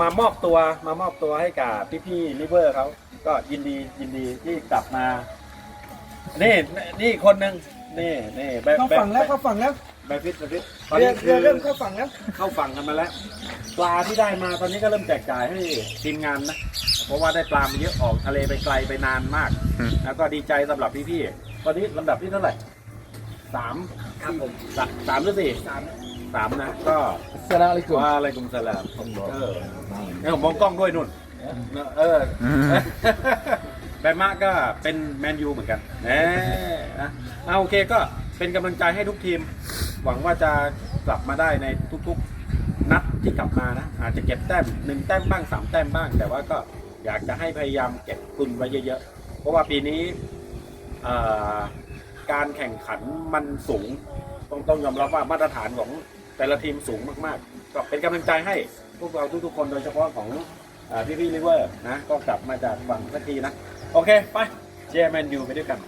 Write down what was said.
มามอบตัวมามอบตัวให้กับพี่ๆลิเวอร์เขาก็ยินดียินดีที่กลับมา นี่นี่อีกคนหนึ่งนี่นี่แบเข้าฝั่งแล้วเข้าฝั่งแล้วแบฟิตแบฟิตตอนเรือนี้คืเรืออเริ่มเข้าฝั่งแล้วเข้าฝั่งกันมาแล้ว ปลาที่ได้มาตอนนี้ก็เริ่มแจกจ่ายให้ทีมงานนะ เพราะว่าได้ปลามาเยอะออกทะเลไปไกลไปนานมาก อืม แล้วก็ดีใจสำหรับพี่ๆตอนนี้ลำดับที่เท่าไหร่สามครับผมสามสามหรือสี่สาม สามนะก็สลามอะลัยกุมว่าอะไรกุมสลามเออเนี่ยผมมองกล้องด้วยนุ่นเอออืมแบมมาก็เป็นแมนยูเหมือนกันเน่นะเอาโอเคก็เป็นกำลังใจให้ทุกทีม หวังว่าจะกลับมาได้ในทุกๆ นัดที่กลับมานะ อาจจะเก็บแต้มหนึ่งแต้มบ้างสามแต้มบ้าง แต่ว่าก็อยากจะให้พยายามเก็บตุนไว้เยอะๆ เพราะว่าปีนี้เอ่อการแข่งขันมันสูง ต้องต้องยอมรับว่ามาตรฐานของแต่ละทีมสูงมากๆ ก็เป็นกำลังใจให้พวกเราทุกๆคนโดยเฉพาะของพี่พี่ลิเวอร์นะก็กลับมาจากฝั่งสักทีนะ โอเค ไปเชียร์แมนยูไปด้วยกัน